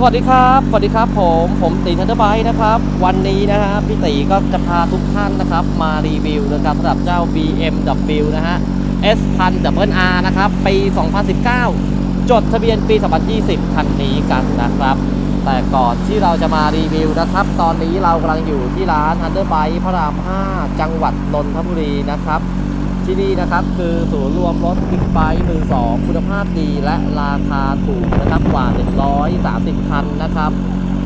สวัสดีครับ สวัสดีครับผมผมตีทันเดอร์ไบนะครับ วันนี้นะฮะพี่ตีก็จะพาทุกท่านนะครับ มารีวิวนะครับสำหรับเจ้า BMW นะฮะ S 1000 R นะครับ ปี 2019 จดทะเบียนปี 2020 คันนี้กันนะครับ แต่ก่อนที่เราจะมารีวิวนะครับ ตอนนี้เรากำลังอยู่ที่ร้าน Thunder Bike พระราม 5 จังหวัดนนทบุรีนะครับ ที่นี่นะครับคือศูนย์รวมรถบิ๊กไบค์มือสองคุณภาพดีและราคาถูกนะครับกว่า 130 คันนะครับ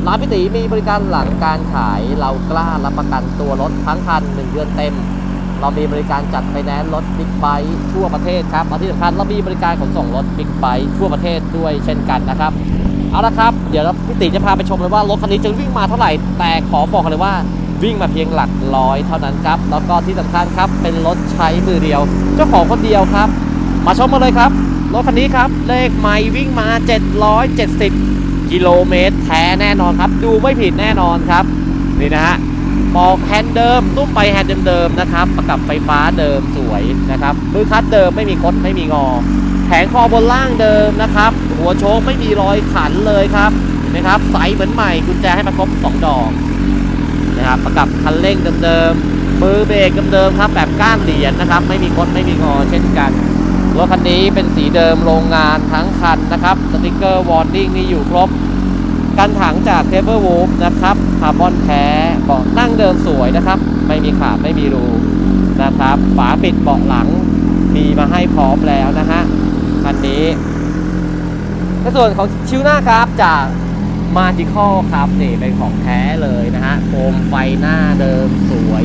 ร้านพิตีมีบริการหลังการขายเรากล้ารับประกันตัวรถทั้งคัน 1 เดือนเต็ม เรามีบริการจัดไฟแนนซ์รถบิ๊กไบค์ทั่วประเทศครับและที่สำคัญเรามีบริการขนส่งรถบิ๊กไบค์ทั่วประเทศด้วยเช่นกันนะครับเอาละครับ เดี๋ยวพี่ติจะพาไปชมเลยว่ารถคันนี้จะวิ่งมาเท่าไหร่แต่ขอบอกเลยว่า วิ่งมาเพียงหลักร้อยเท่านั้นครับ แล้วก็ที่สำคัญครับเป็นรถใช้มือเดียว เจ้าของคนเดียวครับ มาชมมาเลยครับ รถคันนี้ครับ เลขไมล์วิ่งมา 770 กิโลเมตรแท้แน่นอนครับ ดูไม่ผิดแน่นอนครับ นี่นะฮะปอกแฮนด์เดิมตุ้มไปแฮนด์เดิมๆนะครับ ประกับไฟฟ้าเดิมสวยนะครับมือคัดเดิมไม่มีคดไม่มีงอ แผงคอบนล่างเดิมนะครับ หัวโชคไม่มีรอยขันเลยครับนะครับใสเหมือนใหม่กุญแจให้มาครบ 2 ดอก นะครับประกับคันเร่งเดิมๆมือเบรกเดิมๆครับแบบก้านเหรียญนะครับ ไม่มีคดไม่มีงอเช่นกันรถคันนี้เป็นสีเดิมโรงงานทั้งคันนะครับสติกเกอร์วอร์นิ่งนี่อยู่ครบกันถังจากเทเบิลวูฟนะครับคาร์บอนแท้เบาะนั่งเดิมสวยนะครับ ไม่มีขาดไม่มีรูนะครับฝาปิดเบาะหลังมีมาให้พร้อมแล้วนะฮะคันนี้ในส่วนของชิวหน้าครับจาก มาจิคอลครับนี่เป็นของแท้เลยนะฮะโคมไฟหน้าเดิมสวย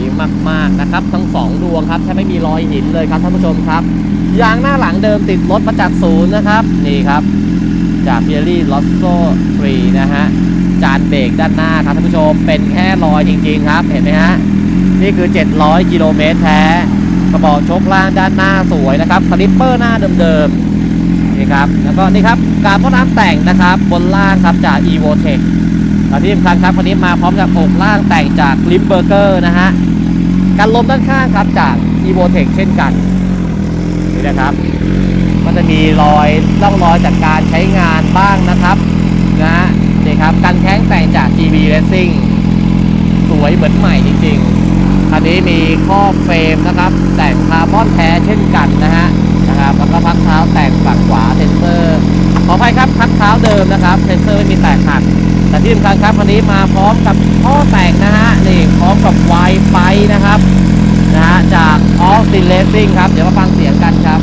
มากๆนะครับ ทั้งสองดวงครับแทบไม่มีรอยหินเลยครับท่านผู้ชมครับยางหน้าหลังเดิมติดรถมาจากศูนย์นะครับ นี่ครับ จากพิเอรี่ลอสโซฟรีนะฮะจานเบรกด้านหน้าครับท่านผู้ชมเป็นแค่รอยจริง ๆ ครับเห็นไหมฮะนี่คือ 700 กิโลเมตรแท้กระบอกชคล่างด้านหน้าสวยนะครับคลิปเปอร์หน้าเดิมๆ ครับ แล้วก็นี่ครับการพ่นน้ำแต่งนะครับ บนล่างครับจาก e v o t e c h และที่สำคัญครับวันนี้มาพร้อมกับอกล่างแต่งจาก l i m b e r g e r นะฮะการลมด้านข้างครับจาก EvoTech เช่นกันนี่นะครับมันจะมีรอยร่องรอยจากการใช้งานบ้างนะครับนะฮะนี่ครับกันแข้งแต่งจาก GB Racing สวยเหมือนใหม่จริงๆคันนี้มีข้อเฟรมนะครับ แต่งคาร์บอนแท้เช่นกันนะฮะนะครับแล้วก็พักเท้าแต่งฝั่งขวา ออภัยครับพักเท้าเดิมนะครับเซนเซอร์ไม่มีแตกหักแต่ที่สำคัญครับคันนี้มาพร้อมกับข้อแต่งนะฮะนี่พร้อมกับไวไฟนะครับนะฮะจาก a u s t i n Racing ครับ เดี๋ยวมาฟังเสียงกันครับ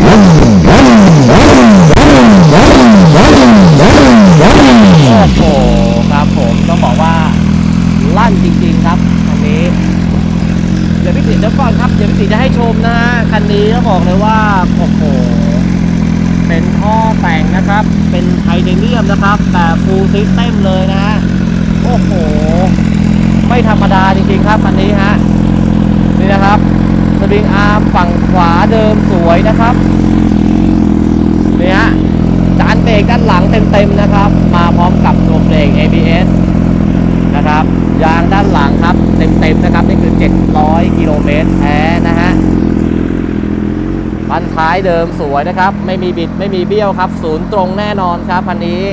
โอ้โหครับผมต้องบอกว่าลั่นจริง ๆครับคันนี้เดี๋ยวพี่ติเดี๋ยวก่อนครับเดี๋ยวพี่ติจะให้ชมนะฮะคันนี้ต้องบอกเลยว่าโอ้โห เป็นท่อแต่งนะครับ เป็นไทเทเนียมนะครับ แต่ฟูลซิสเต็มเลยนะฮะ โอ้โห ไม่ธรรมดาจริงๆครับคันนี้ฮะ นี่นะครับ สปริงอาร์มฝั่งขวาเดิมสวยนะครับนี่ฮะจานเบรกด้านหลังเต็มๆนะครับ มาพร้อมกับตัวเบรก ABS นะครับ ยางด้านหลังครับ เต็มๆนะครับ นี่คือ 700 กิโลเมตรแท้นะฮะ พันท้ายเดิมสวยนะครับ ไม่มีบิดไม่มีเบี้ยวครับ ศูนย์ตรงแน่นอนครับพันนี้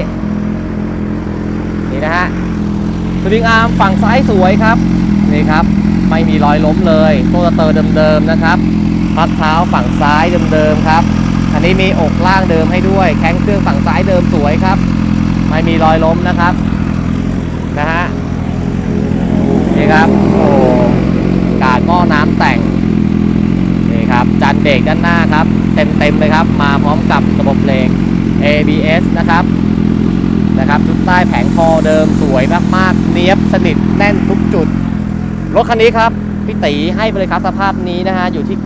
นี่นะฮะสวิงอาร์มฝั่งซ้ายสวยครับ นี่ครับ ไม่มีรอยล้มเลยโตัวเตอร์เดิมๆนะครับพัดเท้าฝั่งซ้ายเดิมๆครับอันนี้มีอกล่างเดิมให้ด้วย แข้งเครื่องฝั่งซ้ายเดิมสวยครับ ไม่มีรอยล้มนะครับนะฮะนี่ครับโอ้กาดหม้อน้ำแต่ง ครับจานเบรกด้านหน้าครับ เต็มๆเลยครับ มาพร้อมกับระบบเบรก ABS นะครับนะครับชุดใต้แผงคอเดิมสวยมากๆ เนียบสนิทแน่นทุกจุด รถคันนี้ครับพี่ตีให้บริการสภาพนี้นะฮะอยู่ที่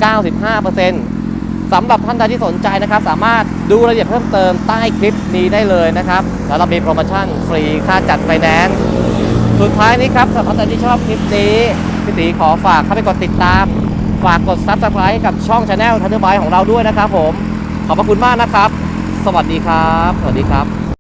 95%สำหรับท่านใดที่สนใจนะครับ สามารถดูรายละเอียดเพิ่มเติมใต้คลิปนี้ได้เลยนะครับ แล้วเรามีโปรโมชั่นฟรีค่าจัดไฟแนนซ์สุดท้ายนี้ครับสำหรับท่านที่ชอบคลิปนี้พี่ตีขอฝากเข้าไปกดติดตาม ฝากกด Subscribe กับช่อง Channel ทันเดอร์ไบของเราด้วยนะครับผม ขอบพระคุณมากนะครับ สวัสดีครับ สวัสดีครับ